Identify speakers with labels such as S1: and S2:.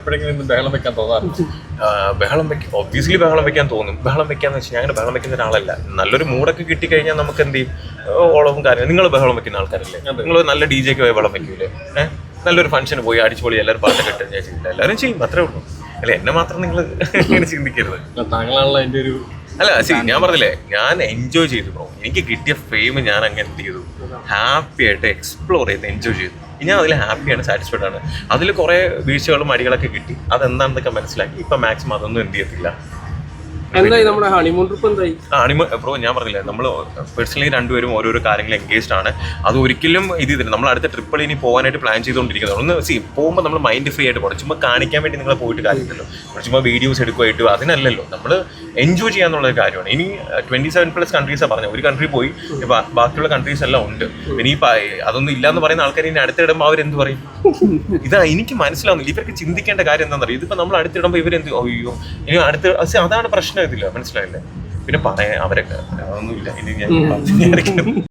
S1: എപ്പോഴെങ്കിലും ബഹളം വെക്കാൻ തോന്നാറുണ്ട്
S2: ബഹളം വെക്കാൻ ഒബ്വിയസ്ലി ബഹളം വെക്കാൻ തോന്നും. ബഹളം വെക്കാന്ന് വെച്ചാൽ ഞാൻ അങ്ങനെ ബഹളം വെക്കുന്ന ഒരാളല്ല. നല്ലൊരു മൂടൊക്കെ കിട്ടിക്കഴിഞ്ഞാൽ നമുക്ക് എന്ത് ചെയ്യും? ഓളവും കാര്യം നിങ്ങൾ ബഹളം വെക്കുന്ന ആൾക്കാരല്ലേ? നിങ്ങൾ നല്ല ഡി ജെക്ക് പോയി ബഹളം വെക്കൂലേ? ഏഹ് നല്ലൊരു ഫംഗ്ഷന് പോയി അടിച്ചുപൊളി എല്ലാവരും പാട്ടൊക്കെ ഇട്ട് ഞാൻ ചെയ്യില്ല എല്ലാവരും ചെയ്യും. അത്രേ ഉള്ളൂ. അല്ല എന്നെ മാത്രം നിങ്ങൾ ഇങ്ങനെ ചിന്തിക്കരുത്.
S1: താങ്കളാണല്ലോ ഒരു
S2: അല്ല ശരി ഞാൻ പറഞ്ഞില്ലേ ഞാൻ എൻജോയ് ചെയ്തു ബ്രോ എനിക്ക് കിട്ടിയ ഫെയിം ഞാൻ അങ്ങനെ എന്ത് ചെയ്തു? ഹാപ്പി ആയിട്ട് എക്സ്പ്ലോർ ചെയ്ത് എൻജോയ് ചെയ്തു. ഞാൻ അതിൽ ഹാപ്പിയാണ് സാറ്റിസ്ഫൈഡ് ആണ്. അതിൽ കുറേ വീഴ്ചകളും അടികളൊക്കെ കിട്ടി. അതെന്താണെന്നൊക്കെ മനസ്സിലാക്കി. ഇപ്പൊ മാക്സിമം അതൊന്നും എന്ത് ചെയ്യത്തില്ല.
S3: എന്തായി നമ്മുടെ ഹണിമൂൺ ട്രിപ്പ് എന്തായി?
S2: ബ്രോ ഞാൻ പറഞ്ഞില്ലേ നമ്മൾ പേഴ്സണലി രണ്ടുപേരും ഓരോരോ കാര്യങ്ങൾ എൻഗേജ്ഡ് ആണ്. അത് ഒരിക്കലും ഇത് ഇതില്ല നമ്മൾ അടുത്ത ട്രിപ്പിൾ ഇനി പോകാനായിട്ട് പ്ലാൻ ചെയ്തുകൊണ്ടിരിക്കുന്നത്. ഒന്ന് സി പോകുമ്പോൾ നമ്മൾ മൈൻഡ് ഫ്രീ ആയിട്ട് പോകണം ചുമ്മാ കാണിക്കാൻ വേണ്ടി നിങ്ങളെ പോയിട്ട് കാര്യമില്ലല്ലോ. ചുമ്മാ വീഡിയോസ് എടുക്കുമായിട്ട് അതിനല്ലല്ലോ. നമ്മൾ എൻജോയ് ചെയ്യാന്നുള്ള ഒരു കാര്യമാണ്. ഇനി ട്വന്റി സെവൻ പ്ലസ് കൺട്രീസാണ് പറഞ്ഞത് ഒരു കൺട്രി പോയി ബാക്കിയുള്ള കൺട്രീസ് എല്ലാം ഉണ്ട്. ഇനി അതൊന്നും ഇല്ലാന്ന് പറയുന്ന ആൾക്കാർ ഇനി അടുത്തിടുമ്പോൾ അവരെന്ത് പറയും? ഇതാ എനിക്ക് മനസ്സിലാവുന്നില്ല. ഇവർക്ക് ചിന്തിക്കേണ്ട കാര്യം എന്താണെന്ന് അറിയാം? ഇതിപ്പോ നമ്മൾ അടുത്തിടുമ്പോൾ ഇവരെന്ത് അയ്യോ ഇനി അടുത്ത് അതാണ് പ്രശ്നം ഇതില്ല മനസ്സിലായില്ലേ? പിന്നെ പറയാൻ അവരൊക്കെ അതൊന്നുമില്ല. ഇനി ഞാൻ